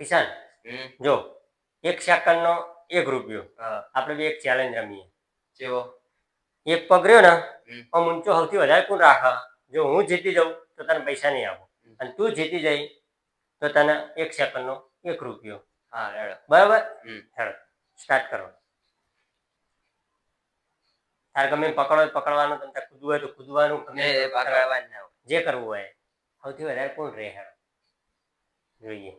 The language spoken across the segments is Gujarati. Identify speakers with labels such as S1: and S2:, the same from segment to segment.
S1: કિસાન જો એક સેકન્ડનો એક રૂપિયો. આપણે બે એક ચેલેન્જ રમીએ.
S2: જેવો
S1: એક પગ રહ્યો ને આમ ઊંચો સૌથી વધારે કોણ રાખે. જો હું જીતી જાઉં તો તને પૈસા નહીં આપો. અને તું જીતી જાય તો તને એક સેકન્ડનો એક રૂપિયો.
S2: હા
S1: બરાબર. હેડો સ્ટાર્ટ કરો. તારે ગમે પકડો પકડવાનું તમને કૂદવું હોય તો કૂદવાનું ગમે
S2: ને ના.
S1: જે કરવું હોય સૌથી વધારે કોણ રહે હેડો. જોઈએ.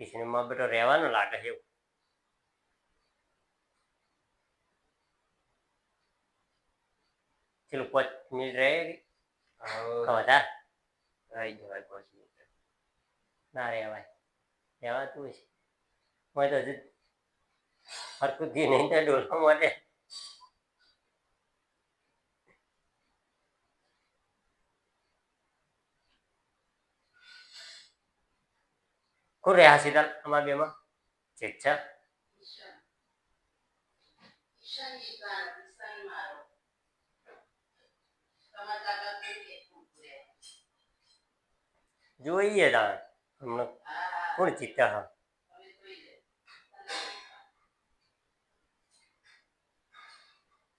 S1: કિશનમાં બેટો રહેવાનું લાગે છે એવું. ચલો પાંચ મિનિટ રહે વધારે
S2: રહી જવાય પાંચ મિનિટ.
S1: ના રહેવાય રહેવાતું છે મેં તો હજુ હરકું થી નહીં થાય ડોલવા માટે કોણ રહ્યા શીતલ અમારા બેમાં. ઠીક છે. જોઈએ કોણ ચિત્તા હા.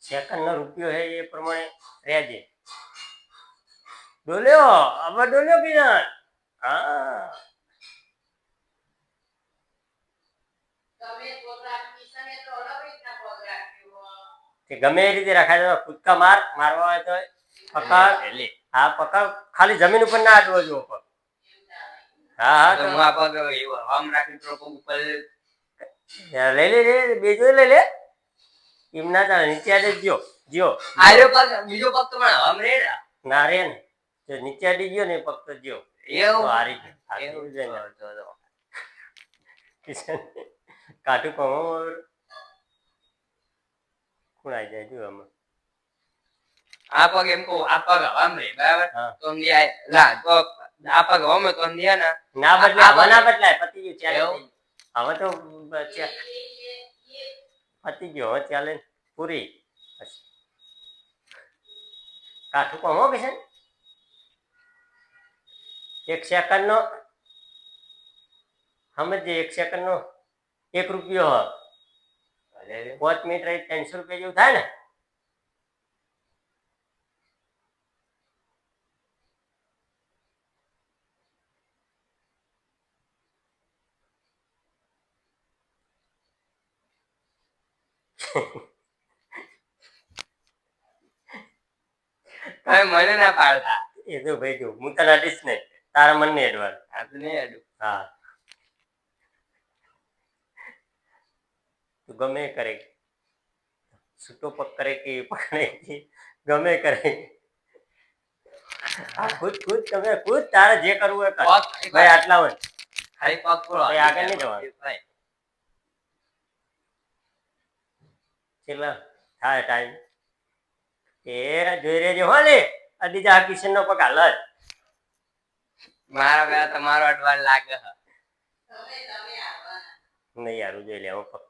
S1: સેકન્ડ નો રૂપિયો છે એ પ્રમાણે રહેજે. ડોલ્યો, આમાં ડોલ્યો કિરણ હા. કે ગમે એ રીતે રખાય તો કૂદકા માર મારવા હોય તો પકડ. હા પકડ. ખાલી જમીન ઉપર ના અડવો જો પગ હા હા
S2: તો હું આ પગ આમ ઉપર
S1: લે લે બીજો લે એમ ના ચાલે નીચે આડે જ ગયો. જ્યો
S2: આર્યો પગ બીજો પગ તો પણ આમ રે ને.
S1: ના રે ને. જો નીચે આડી ગયો ને પગ તો જ્યો
S2: એવું?
S1: હારી ગયો
S2: એવું
S1: જાય કાટું
S2: તો-
S1: આવી જાય જો આમાં
S2: આ પગ એમ કહું આ પગ આમ રે બરાબર. તો અમને લા તો આ પગ હમે તો અમને ના
S1: ના બદલે
S2: આ- આ
S1: હવે ના બદલાય પતી ગયું ચાલે હવે તો પતી ગયો હવે ચાલે. પૂરી. કાઠું કમો કિશન એક સેકન્ડ નો સમજે એક સેકન્ડ નો એક રૂપિયો હ
S2: અરે રે.
S1: પાંચ ત્રણસો રૂપિયા જેવું થાય ને?
S2: મને ના પાડતા.
S1: એ તો ભાઈ જો હું તને અડીશ ને તારા મન ને એડવાન્સ
S2: આ તો નહીં અડું.
S1: હા તું ગમે કરે. છૂટો પગ કરે કે પકડે કે ગમે કરે. હા ખુદ ખુદ તમે ખુદ તારે જે કરવું હોય કર.
S2: પગ
S1: ભાઈ આટલા હોય.
S2: ખાલી પગ
S1: આગળ નહીં જવાનું. કેટલા થાય ટાઈમ એ જોઈ રહેજો હો ને અડીજા કિશન નો પગ હાલ
S2: મારા પેલા તમારો અડવાણ લાગે
S1: નહીં યાર જોઈ લેવો આમાં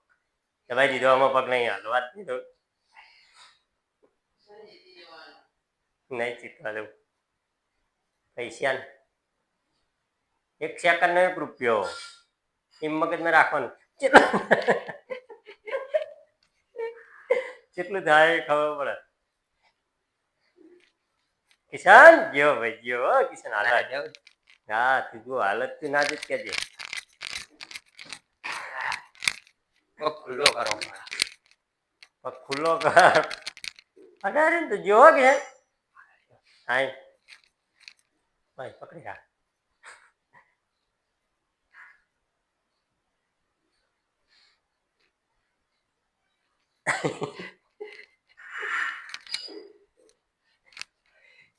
S1: પગ દબાઈ દીધો આમાં પગ નહીં હાલવા જ દીધો નહીં ચીતવા દઉં. પૈસા ને. એક સેકન્ડ નો એક રૂપિયો. એમ મગજમાં રાખવાનું. કેટલું થાય ખબર પડે. કિસાન ગયો ભાઈ ગયો. હો કિશન
S2: ના,
S1: હાલત. હા તું જો હાલત તું ના જીત કેજે
S2: પગ ખુલ્લો કરો મારા.
S1: પગ ખુલ્લો કર અડારે ને તો જો કે હાય ભાઈ પકડી રાખ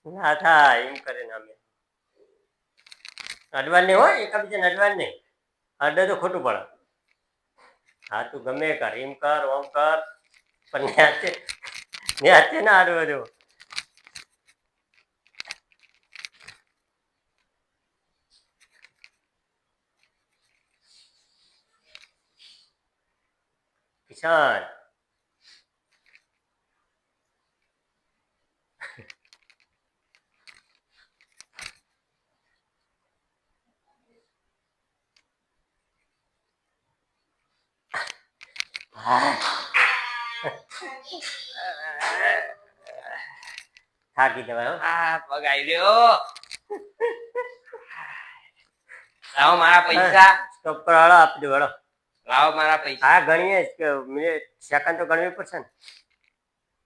S1: ના થાય એમ કરે ને અમે અડવાન નહીં હોય એકબીજાને અડવાન નહીં અડે તો ખોટું પડે હા, તું ગમે કર, એમ કર, ઓમ કર. પણ ન્યાચે ન્યાચે ના આડવો જો કિશન થાકી જવાય હો.
S2: આ પગાઈ લ્યો. લાવો મારા પૈસા.
S1: સ્ટોપ પર હળો આપજો હળો
S2: લાવો મારા પૈસા.
S1: હા ગણીએ સેકન્ડ તો ગણવી પડશે ને.